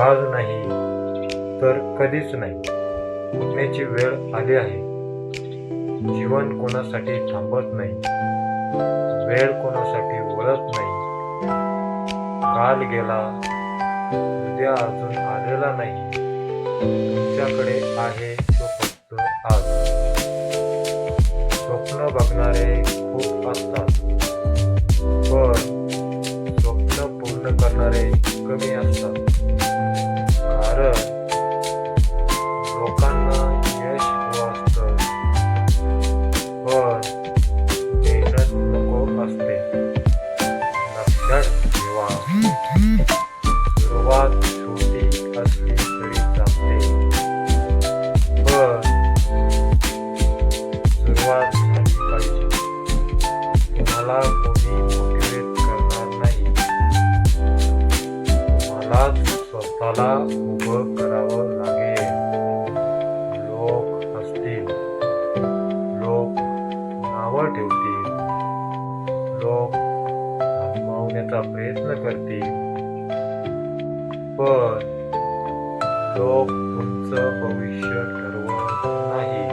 आज नाही तर कधीच नाही. उठण्याची वेळ आली आहे. जीवन कोणासाठी थांबत नाही. वेळ कोणासाठी वळत नाही. काल गेला उद्या अजून आलेला नाही. तुमच्याकडे आहे तो फक्त आज. स्वप्न बघणारे खूप असतात. पण मला उभं करावं लागेल. लोक हसतील लोक नावं ठेवतील. लोक थांबवण्याचा प्रयत्न करतील. पण लोक तुमचं भविष्य ठरवत नाही.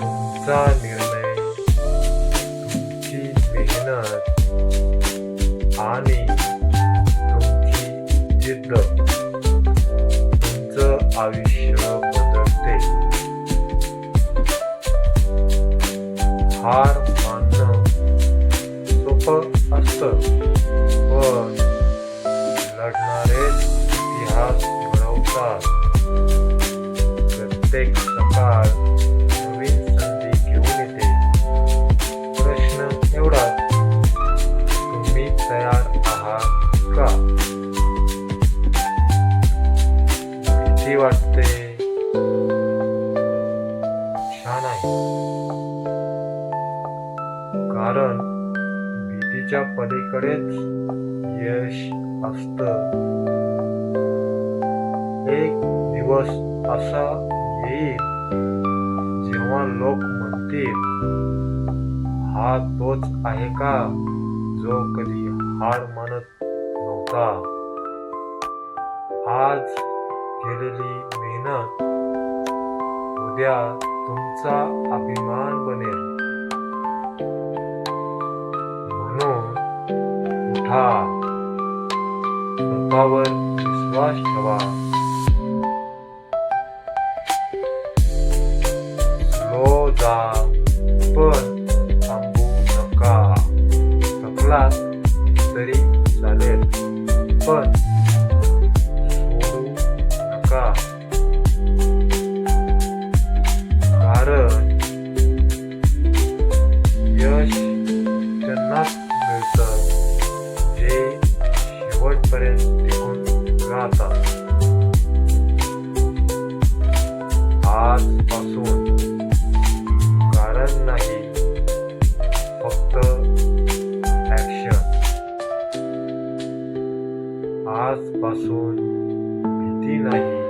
तुमचा निर्णय तुमची मेहनत आणि जिद्द तुमचं आयुष्य बदलते. हार मानणं सोपं असतं. कशी वाटते छान आहे कारण भीतीच्या पलीकडेच यश असत एक दिवस असा येईल जेव्हा लोक म्हणतील हा तोच आहे का जो कधी हार मानत नव्हता आज केलेली मेहनत उद्या तुमचा अभिमान बनेल. म्हणून उठा. स्वतःवर विश्वास ठेवा. स्लो जा पण थांबू नका. थकलात तरी चालेल पण आजपासून भीती नाही.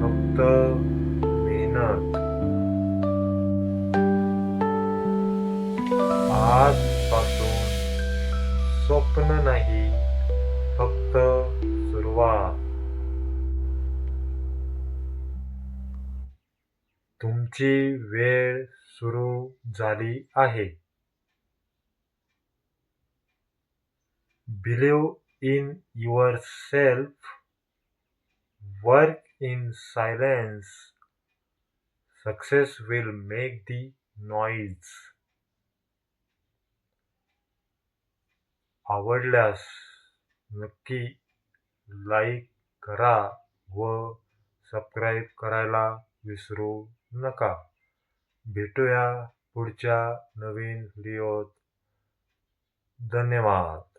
फक्त मेहनत. आजपासून स्वप्न नाही फक्त सुरुवात. तुमची वेळ सुरू झाली आहे. Believe in yourself, self work in silence success will make the noise आवडल्यास नक्की लाईक करा व सबस्क्राईब करायला विसरू नका. भेटूया पुढच्या नवीन व्हिडिओत धन्यवाद.